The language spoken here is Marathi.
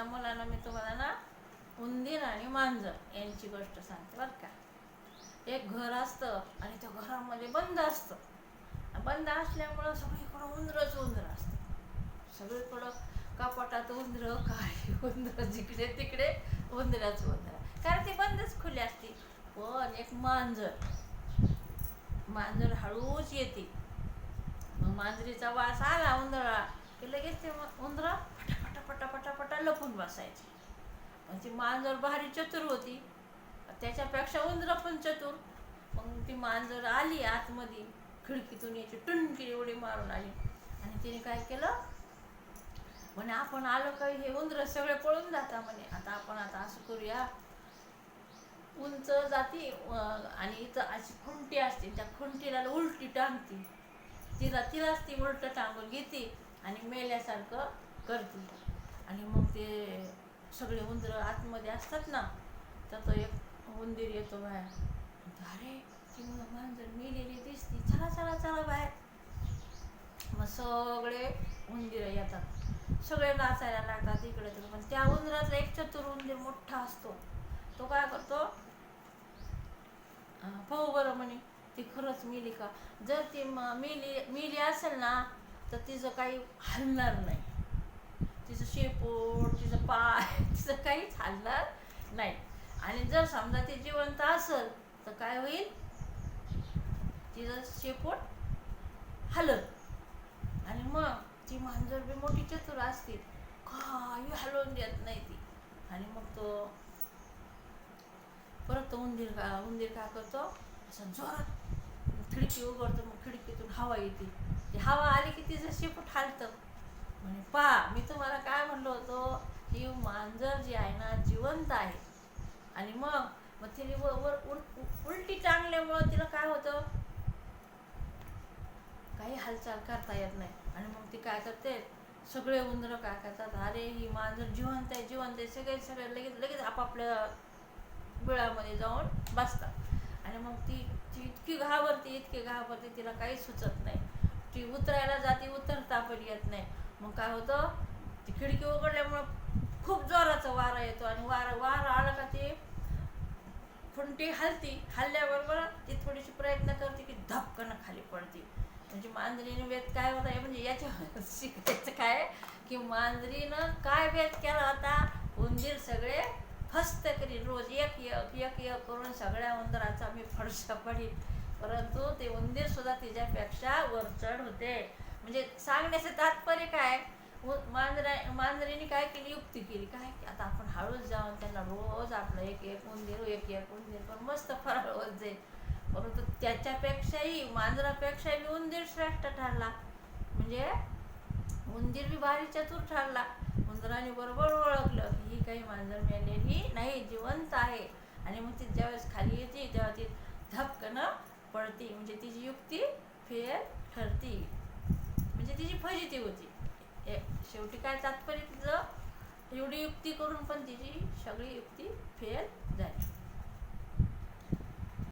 आता मुलांना मी तुम्हाला ना उंदीर आणि मांजर यांची गोष्ट सांगते बरं का. एक घर असतं आणि त्या घरामध्ये बंद असतं. बंद असल्यामुळं सगळीकडं उंदरच उंदर असतं. सगळीकडं कपाटात उंदर काय उंदर जिकडे तिकडे उंदराच उंदर. कारण ती बंदच खुली असते. पण एक मांजर मांजर हळूच येते. मग मांजरीचा वास आला उंदरा की लगेच ते मग उंदरा पटा पटा पटा लपून बसायची. मग ती मांजर भारी चतुर होती त्याच्यापेक्षा उंदरं पण चतुर. मग ती मांजर आली आतमध्ये खिडकीतून याची टुनकी उडी मारून आली. आणि तिने काय केलं? म्हणे आपण आलो काही हे उंदरं सगळे पळून जाता म्हणे. आता आपण आता असं करूया. उंच जाती आणि इथं अशी खुंटी असते. त्या खुंटीला उलटी टांगती. तिला तिलाच ती उलट टांगून घेते आणि मेल्यासारखं करते. आणि मग ते सगळे उंदरं आतमध्ये असतात ना तर तो एक उंदीर येतो बाहेर. अरे ती मग मांजर मेलेली दिसती. चला चला चला बाहेर. मग सगळे उंदीर येतात. सगळे नाचायला लागतात इकडे तिकडे. पण त्या उंदरातला एक चतुर उंदीर मोठा असतो. तो काय करतो? पाहू बरं म्हणे ती खरंच मेली का? जर ती म- मेली मेली असेल ना तर तिचं काही हलणार नाही. तिचं शेपूट तिचं पाय तिचं काहीच हलणार नाही. आणि जर समजा ती जिवंत असेल तर काय होईल? तिचं शेपूट हलत आणि मग ती मांजर बी मोठी चतुर असते. काही हलवून देत नाही ती. आणि मग तो परत तो उंदीर का उंदीर काय करतो? असं जोरात खिडकी उघडतो. मग खिडकीतून हवा येते. ती हवा आली की तिचं शेपूट हालतं. म्हणे पा मी तुम्हाला काय म्हणलो होतो? ही मांजर जी आहे ना जिवंत आहे. आणि मग मग तिने वर वर उलटी टांगल्यामुळं तिला काय होतं? काही हालचाल करता येत नाही. आणि मग ती काय करते? सगळे उंदरं काय करतात? अरे ही मांजर जिवंत आहे जिवंत आहे. सगळे सगळे लगेच लगेच आपापल्या बिळामध्ये जाऊन बसतात. आणि मग ती ती इतकी घाबरते इतकी घाबरते तिला काही सुचत नाही. ती उतरायला जाते उतरता पण येत नाही. मग काय होतं ती खिडकी उघडल्यामुळं खूप जोराचा वारा येतो आणि वारा वारा आला का ते फुंटी हलती हल्ल्याबरोबर ती थोडीशी प्रयत्न करते की धपकन खाली पडते. म्हणजे मांजरीने वेद काय होता म्हणजे याच्या शिकायचं काय की मांजरीनं काय वेद केला होता उंदीर सगळे फस्त करी रोज एक एक एक एक करून सगळ्या उंदराचा मी फडशा पडीन. परंतु ते उंदीर सुद्धा तिच्यापेक्षा वरचढ होते. म्हणजे सांगण्याचं तात्पर्य काय? मांजरा मांजरीने काय केली? युक्ती केली. काय? की आता आपण हळूच जाऊन त्यांना रोज आपलं एक एक उंदीर एक एक उंदीर पण मस्त फराळ होत जाईल. परंतु त्याच्यापेक्षाही मांजरापेक्षाही उंदीर श्रेष्ठ ठरला. म्हणजे उंदीर बी भारी चतुर ठरला. उंदराने बरोबर ओळखलं की ही काही मांजर मेलेली नाही जिवंत आहे. आणि मग ती ज्यावेळेस खाली येते तेव्हा ती धपकनं पडती म्हणजे तिची युक्ती फेल ठरती. तिची फजिती होती. शेवटी काय तात्पर्य तिचं? एवढी युक्ती करून पण तिची सगळी युक्ती फेल झाली.